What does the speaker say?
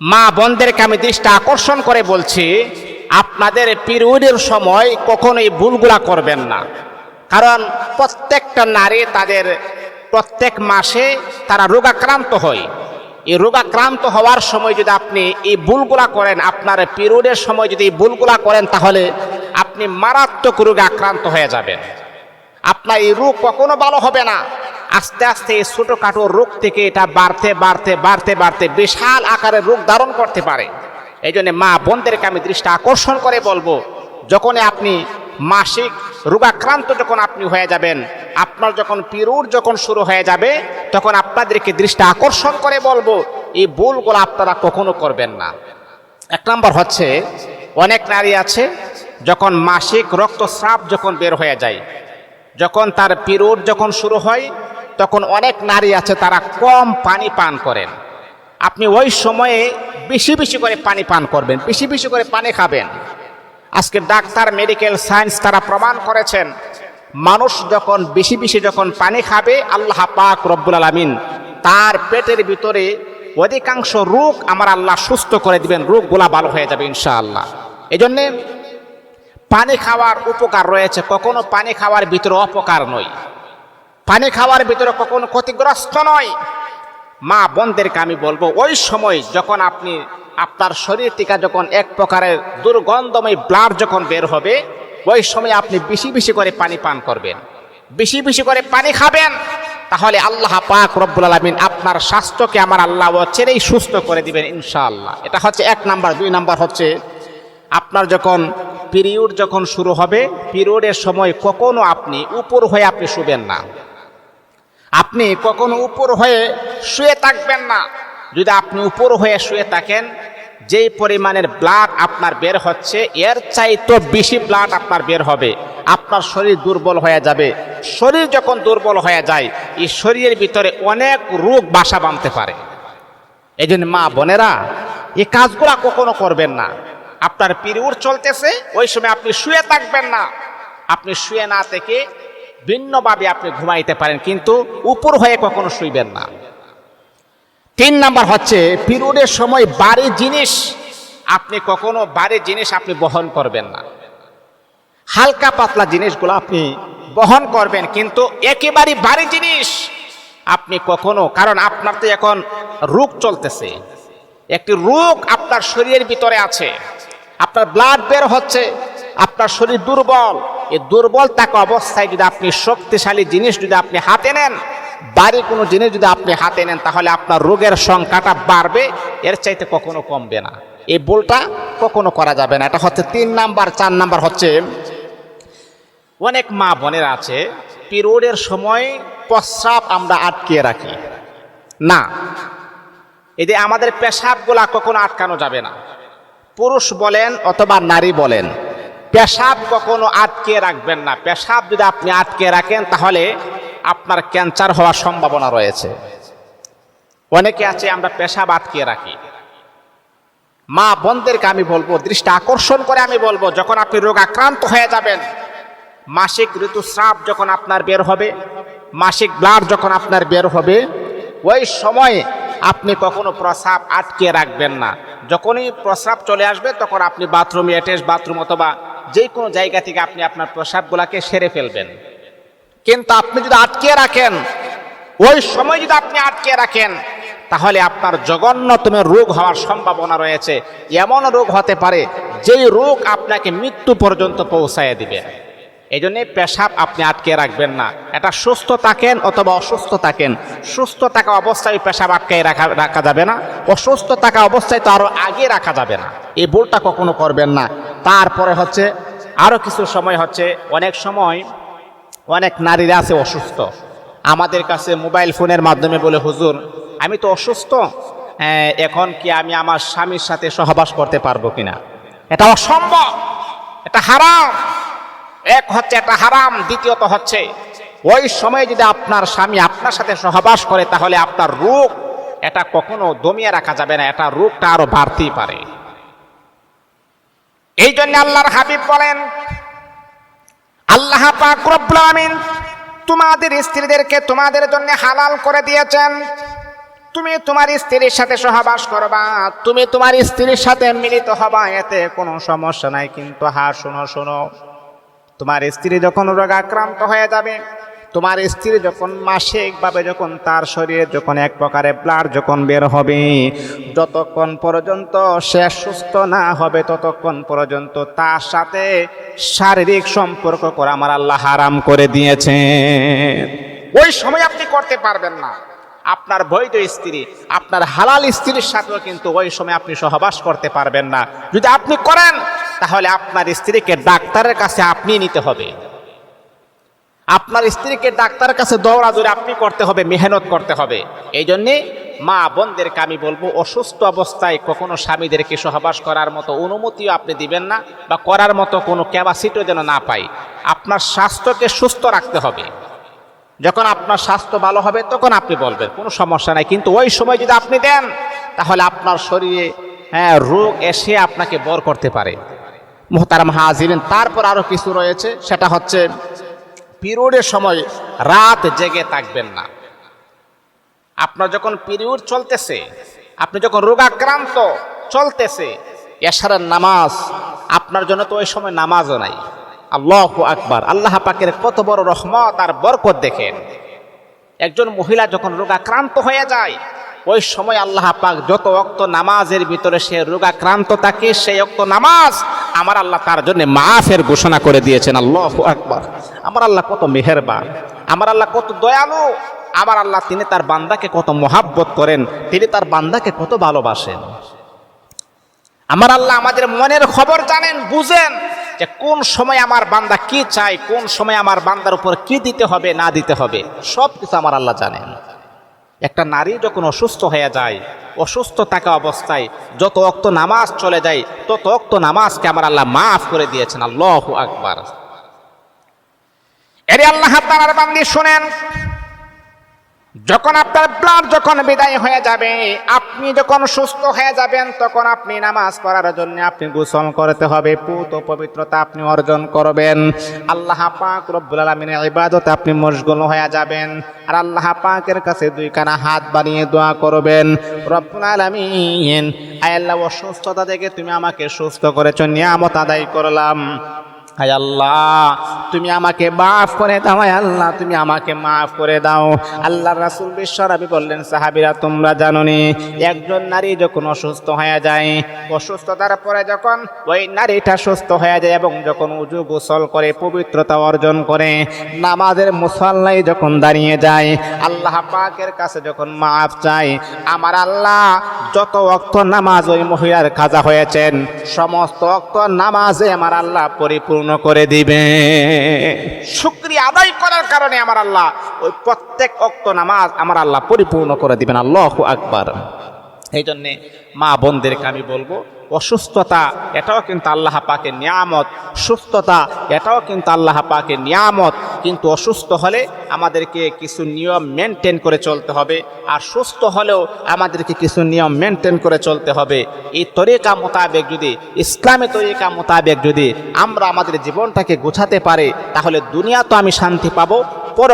মা বোনদেরকে আমি দৃষ্টি আকর্ষণ করে বলছি, আপনাদের পিরিয়ডের সময় কখনোই ভুলগুলা করবেন না। কারণ প্রত্যেকটা নারী তাদের প্রত্যেক মাসে তারা রোগাক্রান্ত হয়। এই রোগাক্রান্ত হওয়ার সময় যদি আপনি এই ভুলগুলা করেন, আপনার পিরিয়ডের সময় যদি এই ভুলগুলা করেন, তাহলে আপনি মারাত্মক রোগে আক্রান্ত হয়ে যাবেন। আপনার এই রোগ কখনো ভালো হবে না। আস্তে আস্তে এই ছোটোখাটো রোগ থেকে এটা বাড়তে বাড়তে বাড়তে বাড়তে বিশাল আকারে রোগ ধারণ করতে পারে। এই জন্য মা বোনদেরকে আমি দৃষ্টি আকর্ষণ করে বলব, যখনই আপনি মাসিক রোগাক্রান্ত যখন আপনি হয়ে যাবেন, আপনার যখন পিরুর যখন শুরু হয়ে যাবে, তখন আপনাদেরকে দৃষ্টি আকর্ষণ করে বলব, এই ভুলগুলো আপনারা কখনো করবেন না। এক নম্বর হচ্ছে, অনেক নারী আছে, যখন মাসিক রক্তস্রাব যখন বের হয়ে যায়, যখন তার পিরিয়ড যখন শুরু হয় তখন অনেক নারী আছে, তারা কম পানি পান করেন। আপনি ওই সময়ে বেশি বেশি করে পানি পান করবেন, বেশি বেশি করে পানি খাবেন। আজকে ডাক্তার, মেডিকেল, সায়েন্স তারা প্রমাণ করেছেন, মানুষ যখন বেশি বেশি যখন পানি খাবে, আল্লাহ পাক রব্বুল আলমিন তার পেটের ভিতরে অধিকাংশ রোগ আমার আল্লাহ সুস্থ করে দিবেন, রোগগুলা ভালো হয়ে যাবে ইনশাআল্লাহ। এই জন্যে পানি খাওয়ার উপকার রয়েছে, কখনো পানি খাওয়ার ভিতরে অপকার নয়। পানি খাওয়ার ভিতরে কখনো ক্ষতিগ্রস্ত নয়। মা বোনদেরকে আমি বলব, ওই সময় যখন আপনি, আপনার শরীর থেকে যখন এক প্রকারের দুর্গন্ধময় ব্লাড যখন বের হবে, ওই সময় আপনি বেশি বেশি করে পানি পান করবেন। বেশি বেশি করে পানি খাবেন, তাহলে আল্লাহ পাক রব্বুল আলমিন আপনার স্বাস্থ্যকে আমার আল্লাহ ছেড়েই সুস্থ করে দিবেন ইনশাআল্লাহ। এটা হচ্ছে এক নাম্বার। দুই নাম্বার হচ্ছে, আপনার যখন পিরিয়ড যখন শুরু হবে, পিরিয়ডের সময় কখনো আপনি উপর হয়ে আপনি শুবেন না। আপনি কখনো উপর হয়ে শুয়ে থাকবেন না। যদি আপনি উপর হয়ে শুয়ে থাকেন, যেই পরিমাণের ব্লাড আপনার বের হচ্ছে, এর চাইতো বেশি ব্লাড আপনার বের হবে। আপনার শরীর দুর্বল হয়ে যাবে। শরীর যখন দুর্বল হয়ে যায়, এই শরীরের ভিতরে অনেক রোগ বাসা বাঁধতে পারে। এই মা বোনেরা, এই কাজগুলা কখনো করবেন না। আপনার পিরিয়ড চলতেছে, ওই সময় আপনি শুয়ে থাকবেন না। আপনি শুয়ে না থেকে ভিন্নভাবে আপনি ঘুমাইতে পারেন, কিন্তু উপর হয়ে কখনো শুইবেন না। তিন নাম্বার হচ্ছে, পিরিয়ডের সময় বাড়ি জিনিস আপনি কখনো বাড়ি জিনিস আপনি বহন করবেন না। হালকা পাতলা জিনিসগুলো আপনি বহন করবেন, কিন্তু একেবারে বাড়ি জিনিস আপনি কখনো, কারণ আপনার তো এখন রোগ চলতেছে। একটি রোগ আপনার শরীরের ভিতরে আছে, আপনার ব্লাড বের হচ্ছে, আপনার শরীর দুর্বল এই দুর্বল অবস্থায় যদি আপনি শক্তিশালী জিনিস যদি আপনি হাতে নেন বাড়ি কোনো জিনিস যদি আপনি হাতে নেন, তাহলে আপনার রোগের সংখ্যাটা বাড়বে, এর চাইতে কখনো কমবে না। এই বলটা কখনো করা যাবে না। এটা হচ্ছে তিন নাম্বার, চার নাম্বার হচ্ছে, অনেক মা বোনের আছে, পিরিয়ডের সময় প্রস্রাব আমরা আটকিয়ে রাখি। না এতে আমাদের পেশাবগুলা কখনো আটকানো যাবে না। পুরুষ বলেন অথবা নারী বলেন। পেশাব কখনো আটকে রাখবেন না। পেশাব যদি আপনি আটকে রাখেন, তাহলে আপনার ক্যান্সার হওয়ার সম্ভাবনা রয়েছে। অনেকে আছে, আমরা পেশাব আটকে রাখি। মা বোনদেরকে আমি বলব, দৃষ্টি আকর্ষণ করে আমি বলব, যখন আপনি রোগ আক্রান্ত হয়ে যাবেন, মাসিক ঋতুস্রাব যখন আপনার বের হবে, মাসিক ব্লাড যখন আপনার বের হবে, ওই সময়ে আপনি কখনো প্রস্রাব আটকে রাখবেন না। যখনই প্রস্রাব চলে আসবে, তখন আপনি বাথরুমে অ্যাটাচ বাথরুম অথবা যে কোনো জায়গা থেকে আপনি আপনার প্রস্রাবগুলোকে সেরে ফেলবেন। কিন্তু আপনি যদি আটকে রাখেন ওই সময় যদি আপনি আটকে রাখেন তাহলে আপনার জঘন্যতম রোগ হওয়ার সম্ভাবনা রয়েছে। এমন রোগ হতে পারে যেই রোগ আপনাকে মৃত্যু পর্যন্ত পৌঁছায় দিবে। এই জন্যে পেশাব আপনি আটকে রাখবেন না। এটা সুস্থ থাকেন অথবা অসুস্থ থাকেন। সুস্থ থাকা অবস্থায় পেশাব আটকে রাখা রাখা যাবে না। অসুস্থ থাকা অবস্থায় তো আরও আগে রাখা যাবে না। এই ভুলটা কখনো করবেন না। তারপরে হচ্ছে আরও কিছু সময় হচ্ছে, অনেক সময় অনেক নারীরা আছে অসুস্থ। আমাদের কাছে মোবাইল ফোনের মাধ্যমে বলে, হুজুর, আমি তো অসুস্থ। এখন কি আমি আমার স্বামীর সাথে সহবাস করতে পারব কিনা? এটা অসম্ভব। এটা হারাম। এক হচ্ছে এটা হারাম, দ্বিতীয়ত হচ্ছে ওই সময় যদি আপনার স্বামী আপনার সাথে সহবাস করে, তাহলে আপনার রোগ এটা কখনো দমিয়ে রাখা যাবে না, এটা রোগটা আরও বাড়তেই পারে। এই জন্য আল্লাহর হাবিব বলেন, আল্লাহ আমিন তোমাদের স্ত্রীদেরকে তোমাদের জন্য হালাল করে দিয়েছেন। তুমি তোমার স্ত্রীর সাথে সহবাস করবা, তুমি তোমার স্ত্রীর সাথে মিলিত হবা, এতে কোনো সমস্যা নাই। কিন্তু হা শোনো শোনো। তোমার স্ত্রী যখন রোগাক্রান্ত হয়ে যাবে, তোমার স্ত্রী যখন মাসিকভাবে যখন তার শরীরে যখন এক প্রকারে ব্লাড যখন বের হবে, যতক্ষণ পর্যন্ত সে সুস্থ না হবে, ততক্ষণ পর্যন্ত তার সাথে শারীরিক সম্পর্ক করা আমার আল্লাহ হারাম করে দিয়েছে ওই সময় আপনি করতে পারবেন না। আপনার বৈধ স্ত্রী, আপনার হালাল স্ত্রীর সাথেও কিন্তু ওই সময় আপনি সহবাস করতে পারবেন না। যদি আপনি করেন তাহলে আপনার স্ত্রীকে ডাক্তারের কাছে আপনি নিতে হবে। আপনার স্ত্রীকে ডাক্তারের কাছে দৌড়াদৌড়ি আপনি করতে হবে, মেহনত করতে হবে। এই জন্যে মা বোনদেরকে আমি বলব, অসুস্থ অবস্থায় কখনো স্বামীদেরকে সহবাস করার মতো অনুমতিও আপনি দিবেন না বা করার মতো কোনো ক্যাপাসিটিও যেন না পাই। আপনার স্বাস্থ্যকে সুস্থ রাখতে হবে। যখন আপনার স্বাস্থ্য ভালো হবে তখন আপনি বলবেন, কোনো সমস্যা নাই। কিন্তু ওই সময় যদি আপনি দেন, তাহলে আপনার শরীরে হ্যাঁ রোগ এসে আপনাকে বর করতে পারে। মোহতারাম হাজিরেন। তারপর আরও কিছু রয়েছে, সেটা হচ্ছে পিরিয়ডের সময় রাত জেগে থাকবেন না। আপনার যখন পিরিয়ড চলতেছে, আপনি যখন রোগাক্রান্ত চলতেছে, এশারের নামাজ, আপনার জন্য তো ওই সময় নামাজও নাই। আল্লাহ আকবার, আল্লাহ পাকের কত বড় রহমত আর বরকত দেখেন। একজন মহিলা যখন রোগাক্রান্ত হয়ে যায়, ওই সময় আল্লাহ পাক যত অক্ত নামাজের ভিতরে সে রোগাক্রান্ত থাকে, সেই অক্ত নামাজ আমার আল্লাহ তার জন্য মাফের ঘোষণা করে দিয়েছেন, আল্লাহ আকবার। আমার আল্লাহ কত মেহেরবান, আমার আল্লাহ কত দয়ালু। আমার আল্লাহ তিনি তার বান্দাকে কত মহাব্বত করেন, তিনি তার বান্দাকে কত ভালোবাসেন। আমার আল্লাহ আমাদের মনের খবর জানেন, বুঝেন যে কোন সময় আমার বান্দা কি চায়, কোন সময় আমার বান্দার উপর কি দিতে হবে, না দিতে হবে সব কিছু আমার আল্লাহ জানেন। একটা নারী যখন অসুস্থ হয়ে যায়, অসুস্থ থাকা অবস্থায় যত অক্ত নামাজ চলে যায়, তত অক্ত নামাজকে আমার আল্লাহ মাফ করে দিয়েছেন। আল্লাহ আকবার। এর আল্লাহ তালার বান্দি শুনেন। যখন আপনার ব্লাড যখন বিদায় হয়ে যাবে, আপনি যখন সুস্থ হয়ে যাবেন, তখন আপনি নামাজ পড়ার জন্য আপনি গোসল করতে হবে, পুত পবিত্রতা আপনি অর্জন করবেন। আল্লাহ পাক রব্বুল আলমিনের ইবাদতে আপনি মশগুল হয়ে যাবেন। আর আল্লাহ পাকের কাছে দুই কানা হাত বানিয়ে দোয়া করবেন। রব্বুল আলমিন আল্লাহ, অসুস্থতা থেকে তুমি আমাকে সুস্থ করেছ, নিয়ামত আদায় করলাম। হায় আল্লাহ, তুমি আমাকে মাফ করে দাও হায় আল্লাহ, তুমি আমাকে মাফ করে দাও। আল্লাহ রাসুল বিশ্বরাবি বললেন, সাহাবিরা, তোমরা জানোনি, একজন নারী যখন অসুস্থ হয়ে যায়, অসুস্থতার পরে যখন ওই নারীটা সুস্থ হয়ে যায় এবং যখন উজু গোসল করে, পবিত্রতা অর্জন করে, নামাজের মুসল্লাই যখন দাঁড়িয়ে যায়, আল্লাহ পাকের কাছে যখন মাফ চায়, আমার আল্লাহ, যত অক্ত নামাজ ওই মহিলার কাজা হয়েছেন, সমস্ত অক্ত নামাজে আমার আল্লাহ পরিপূর্ণ করে দিবে। শুক্রিয়া আদায় করার কারণে আমার আল্লাহ ওই প্রত্যেক অক্ত নামাজ আমার আল্লাহ পরিপূর্ণ করে দিবেন। আল্লাহ আকবার। এই জন্যে মা বোনদেরকে আমি বলব অসুস্থতা, এটাও কিন্তু আল্লাহ পাকে নিয়ামত। সুস্থতা, এটাও কিন্তু আল্লাহ পাকে নিয়ামত। কিন্তু অসুস্থ হলে আমাদেরকে কিছু নিয়ম মেনটেন করে চলতে হবে। আর সুস্থ হলেও আমাদেরকে কিছু নিয়ম মেনটেন করে চলতে হবে। এই তরিকা মোতাবেক যদি, ইসলামী তরিকা মোতাবেক যদি আমরা আমাদের জীবনটাকে গোছাতে পারে, তাহলে দুনিয়া তো আমি শান্তি পাবো পর